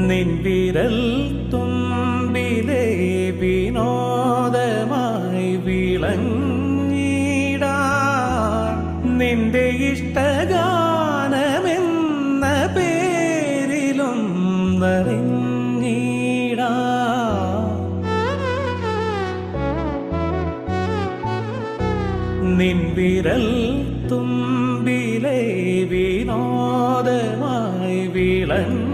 നിൻവിരൽ തുമ്പിലേ വിനോദമായി വിളങ്ങിടാൻ നിന്റെ ഇഷ്ടഗാനമെന്ന പേരിലും നിറഞ്ഞിടാൻ നിൻവിരൽ തുമ്പിലേ വിനോദമായി വിളഞ്ഞിടാൻ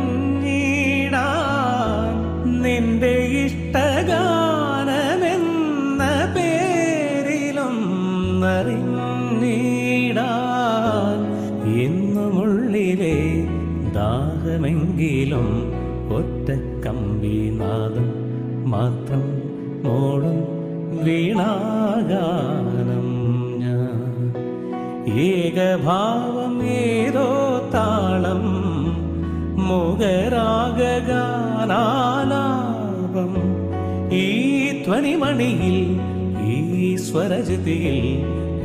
നിന്റെ ഇഷ്ടഗാനമെന്ന പേരിലും നറിഞ്ഞിടാൻ ഇന്നുമുള്ളിലെ ദാഹമെങ്കിലും ഒറ്റ കമ്പി കമ്പിനാദം മാത്രം മോളും വീണാഗാനം ഞാൻ. ഏകഭാവം ഏതോ താളം മുഖരാഗാനാലാപം ഈ ധ്വനിമണിയിൽ ഈ സ്വരജതിയിൽ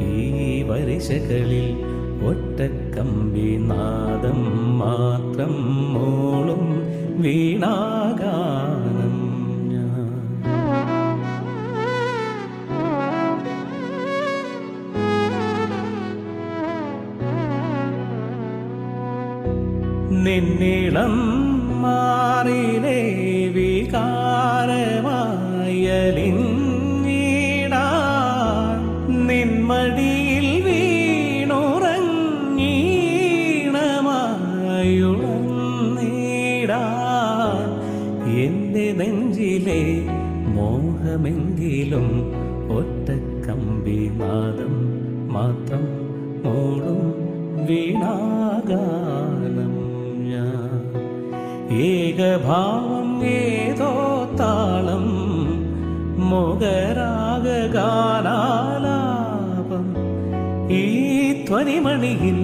ഈ വരിശകളിൽ ഒറ്റക്കമ്പി നാദം മാത്രം മോളും വീണാഗാനം നിന്നിളം മാറിലെ വികാരമായലിഞ്ഞിടാൻ നെഞ്ചിലെ മോഹമെങ്കിലും ഒറ്റ കമ്പി നാദം മാത്രം മോടും വീണാഗാനം ഏകഭാവം ഏതോ താളം മുഖരാഗാനാലാപം ഈ ധ്വനിമണിയിൽ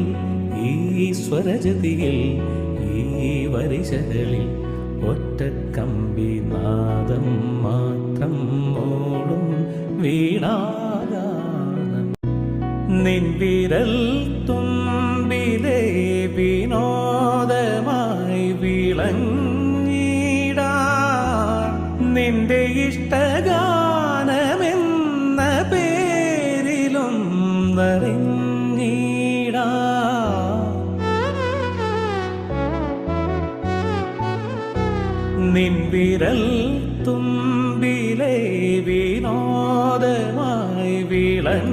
ഈ സ്വരജതിയിൽ ഈ വരിശകളിൽ ഒറ്റ കമ്പി നാദം മാത്രം മോളും വീണാഗാനം നിൻവിരൽ തുമ്പിലേ വിനോദമായി വിളങ്ങിടാൻ നിന്റെ ഇഷ്ടഗാനമെന്ന പേരിലും നിറഞ്ഞീട നിൻവിരൽ തുമ്പിലെ വിനോദമായി വിളഞ്ഞിടാൻ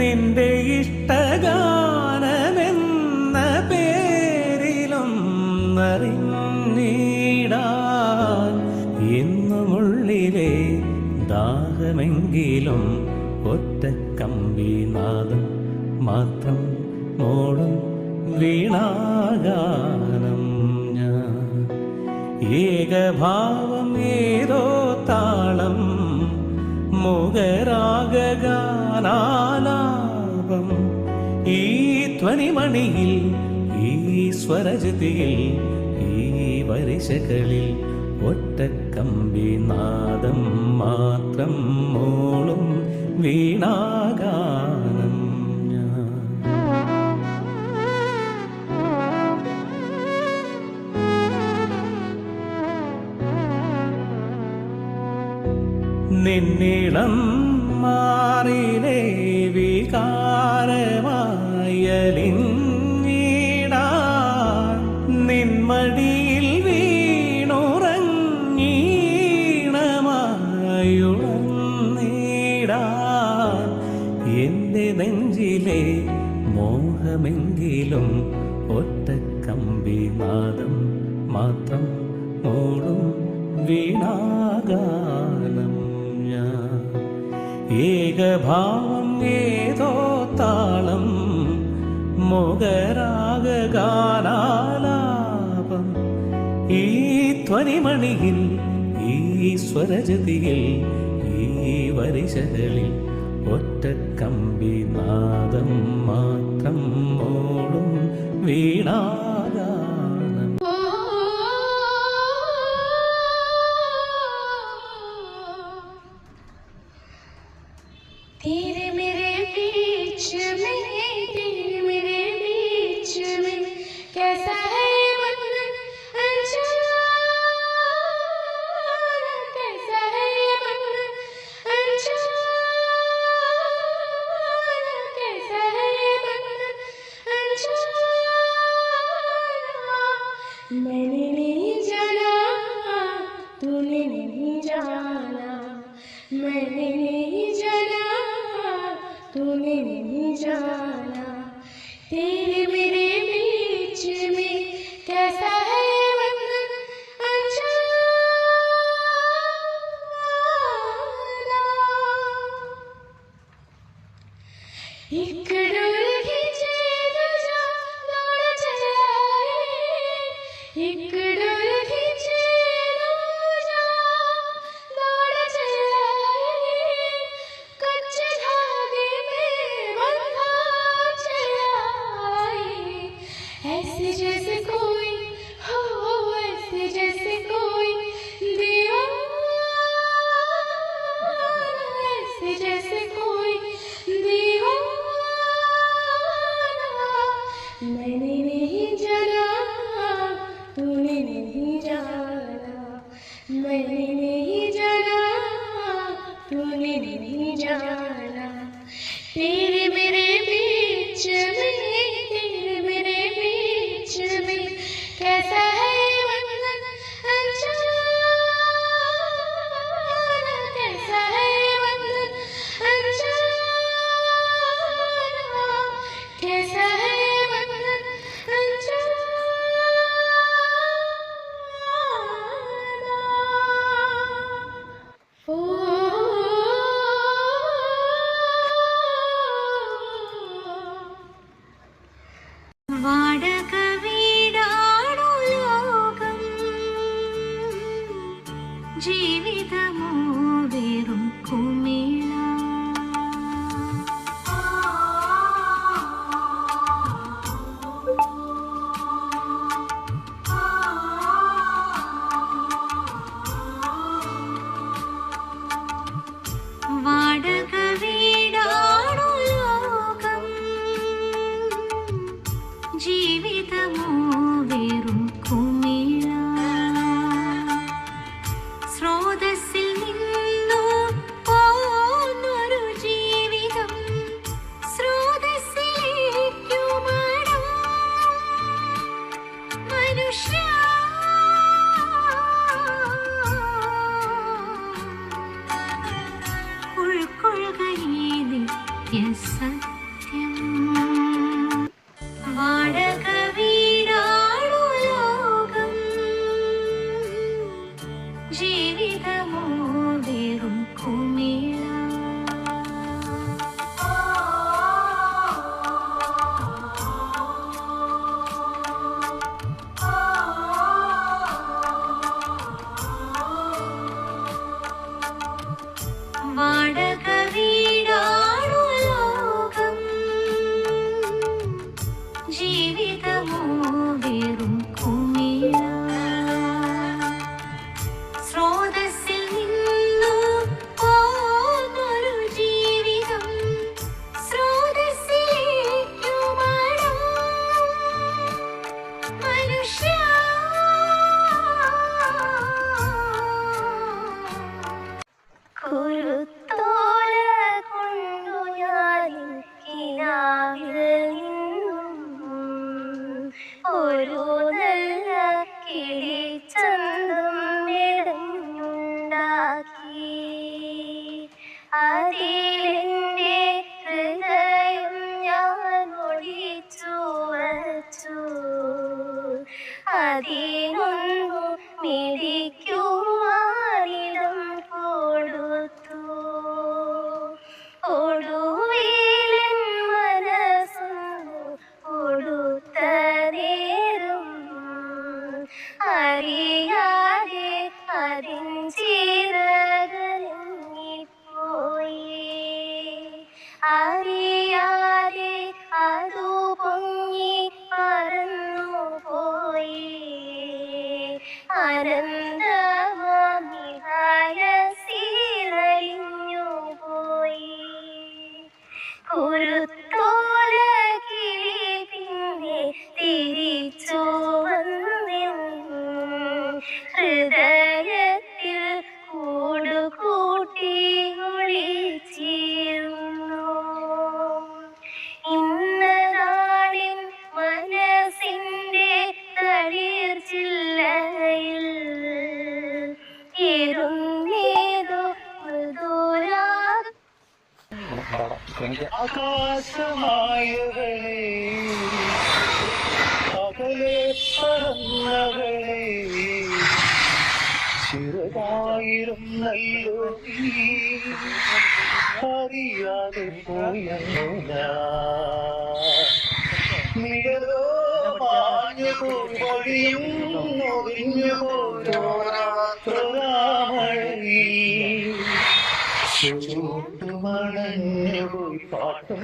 നിന്റെ ഇന്നുമുള്ളിലെ ദാഹമെങ്കിലും ഒറ്റ കമ്പി നാദം മാത്രം മോളും വീണാഗാനം ഞാൻ. ഏകഭാവം ഏതോ താളം മുഖരാഗാനാലാപം ഈ ധ്വനിമണിയിൽ ഈ സ്വരജതിയിൽ ഈ വരിശകളിൽ ഒറ്റ കമ്പി നാദം മാത്രം മോളും വീണാഗാനം നിന്നിടം മാറിലേ വികാരമായലിഞ്ഞിടാൻ എന്റെ നെഞ്ചിലെ മോഹമെങ്കിലും ഒറ്റ കമ്പി നാദം മാത്രം മോളും വീണാഗാനം ഞാൻ. ഏകഭാവം ഏതോ താളം മുഖരാഗാനാലാപം ഈ ധ്വനിമണിയിൽ ഈ സ്വരജതിയിൽ ഈ വരിശകളിൽ ഒറ്റക്കം നാദം മാത്രം മോളും വീണാഗാനം कैसा Yes, അതിനൊന്നു മിടിക്കുവാനിടം ആകാശമായവളെ അകലെ പറന്നവളെ ചെറുതായിരുന്നല്ലോ നീ അറിയാതെ പോയല്ലോ നിഴലോ മാഞ്ഞു പോഴിയും ഒഴിഞ്ഞു പോരാമഴീ ചൂട്ടുമണഞ്ഞു പോയി പാട്ടും